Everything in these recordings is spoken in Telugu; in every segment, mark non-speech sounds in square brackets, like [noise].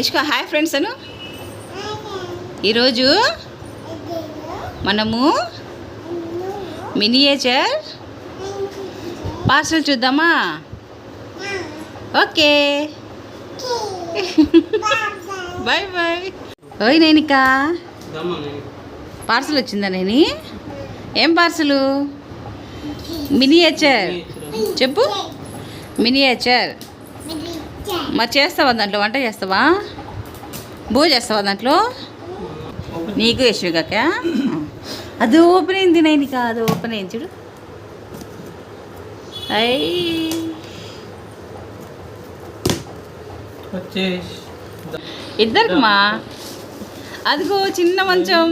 ఇష్క హాయ్ ఫ్రెండ్స్ అను. ఈరోజు మనము మినియేచర్ పార్సల్ చూద్దామా? ఓకే. బాయ్ బాయ్ ఓయ్ నేనిక. పార్సల్ వచ్చిందా నేని? ఏం పార్సలు? మినియేచర్ చెప్పు. మినియేచర్ మరి చేస్తావా దాంట్లో? వంట చేస్తావా? బూ చేస్తావా దాంట్లో? నీకు యశ్వికాక అది ఓపెన్ అయింది నైనిక అది ఓపెన్ అయింది చూడు. ఇద్దరికి మా అదిగో చిన్న మంచం.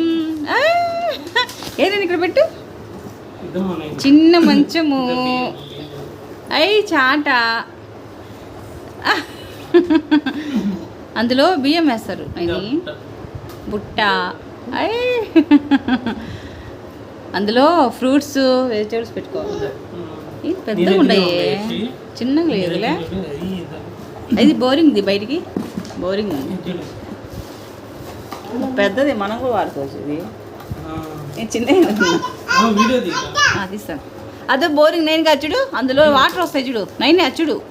ఏదండి ఇక్కడ పెట్టు? నేను. చిన్న మంచము. అయ్యి చాట. [laughs] అందులో బియ్యం వేస్తారు. అది. బుట్ట. అయ్యి [laughs] అందులో ఫ్రూట్స్ వెజిటేబుల్స్ పెట్టుకోవాలి. పెద్దగా ఉండేసి, చిన్నగా లేదులే. ఇది బోరింగ్ది బయటికి. బోరింగ్. పెద్దది మనం కూడా వాడుకోవచ్చు ఇది. ఆ. నేను చిన్నగా ఆ, వీడియో తీయరా? ఆ, తీస్తాను అదే బోరింగ్ నేను అచ్చుడు అందులో వాటర్ వస్తాయి చూడు. నైన్ అచ్చుడు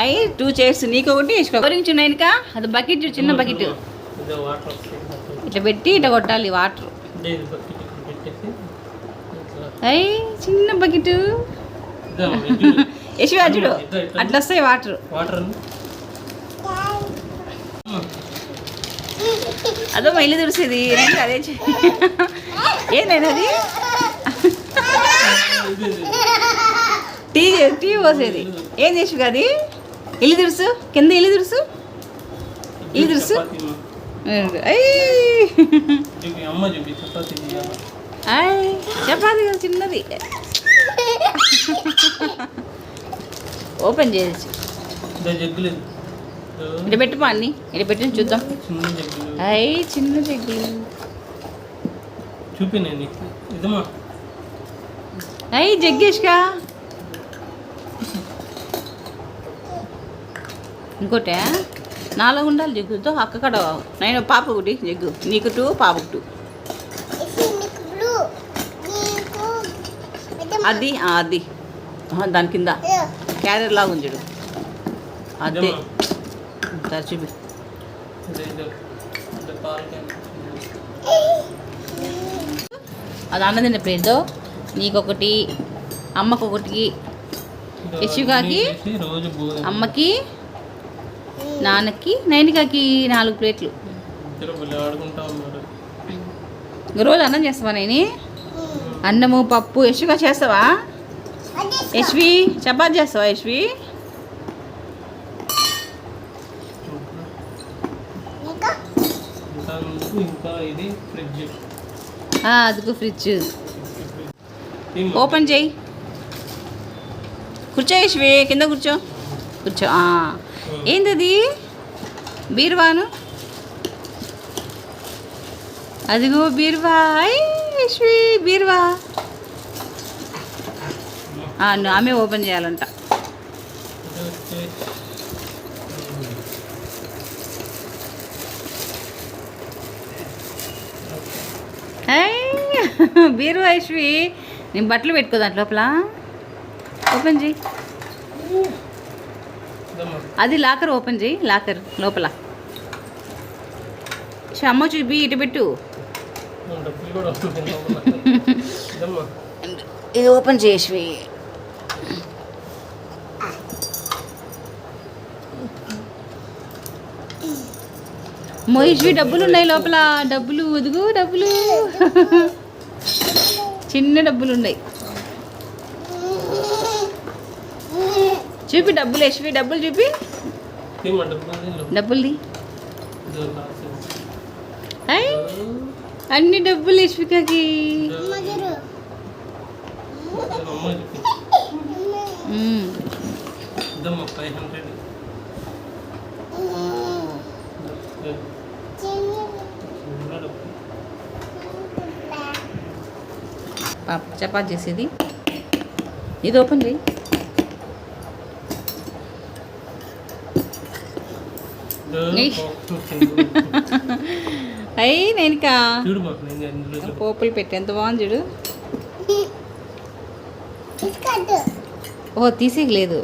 అయ్యి టూ చైర్స్ నీకు ఒకటి చూడు నైన్కా అది బకెట్ చిన్న బకెట్ ఇదో వాటర్ వస్తుంది. ఇట్లా పెట్టి ఇట్లా కొట్టాలి వాటర్. అయ్యి చిన్న బకెట్ ఇదమ్మా, ఇది [laughs] చూడు. యశు అచ్చుడు ఇట్లా, ఇట్లా. అట్లా వస్తాయి వాటర్ వాటర్ అదో ఇల్లు తుడిసేది. అదే [laughs] ఏంటండి అది. టీ టీ పోసేది. ఏం చేసు అది ఇల్లు తుడుసు కింద ఇల్లు తుడుసు ఇది తెలుసు? చపాతీ చిన్నది. ఓపెన్ చేయొచ్చు ఇటు పెట్టుమా అన్ని. ఇటు పెట్టి చూద్దాం. అయ్యి చిన్న జగ్గులు చూపి నేను నీకు. ఇదమ్మా. అయ్యి జగ్గేష్కా? ఇంకోటే నాలుగు ఉండాలి జగ్గుతో అక్క కడ నేను పాప ఒకటి జగ్గు. నీకు టూ పాపకు టూ. అది అది. దాని కింద. క్యారియర్ లాగా ఉంది చూడు. అదే. సరే చూపి. అది అన్నదిన్న ప్లేట్తో నీకొకటి అమ్మకొకటి. యశుగాకి? అమ్మకి నాన్నకి నైనికాకి నాలుగు ప్లేట్లు. రోజు అన్నం చేస్తావా నేను? అన్నము పప్పు యశ్విగా చేస్తావా? యశ్వి చపాతి చేస్తావా యశ్వి? ఇది ఫ్రిడ్జ్. ఓపెన్ చేయి. కూర్చో యశ్వి కింద కూర్చో. కూర్చో. ఏంది బీర్వాను? బీరువాను అదిగో బీరువా. ఐ, యశ్వి బీరువా. ను- ఆమె ఓపెన్ చేయాలంట. ఇది బీరువా యశ్వి నేను బట్టలు పెట్టుకో దాంట్ లోపల ఓపెన్ చేయి. అది లాకర్ ఓపెన్ చేయి లాకర్ లోపల. ష, అమ్మ చూపి ఇటు పెట్టు. [laughs] ఇది ఓపెన్ చేసి మోయిష్వి డబ్బులు ఉన్నాయి లోపల. డబ్బులు వదుగు డబ్బులు. [laughs] చిన్న డబ్బులు ఉన్నాయి చూపి డబ్బులు యశ్వి డబ్బులు చూపి. డబ్బులు అన్ని డబ్బులు యశ్వికకి. చపాతి చేసేది. ఇది ఓపెన్ చేయి. అయ్యి నేను పోపులు పెట్టి. ఎంత బాగుంది చూడు. ఓ తీసేయలేదు.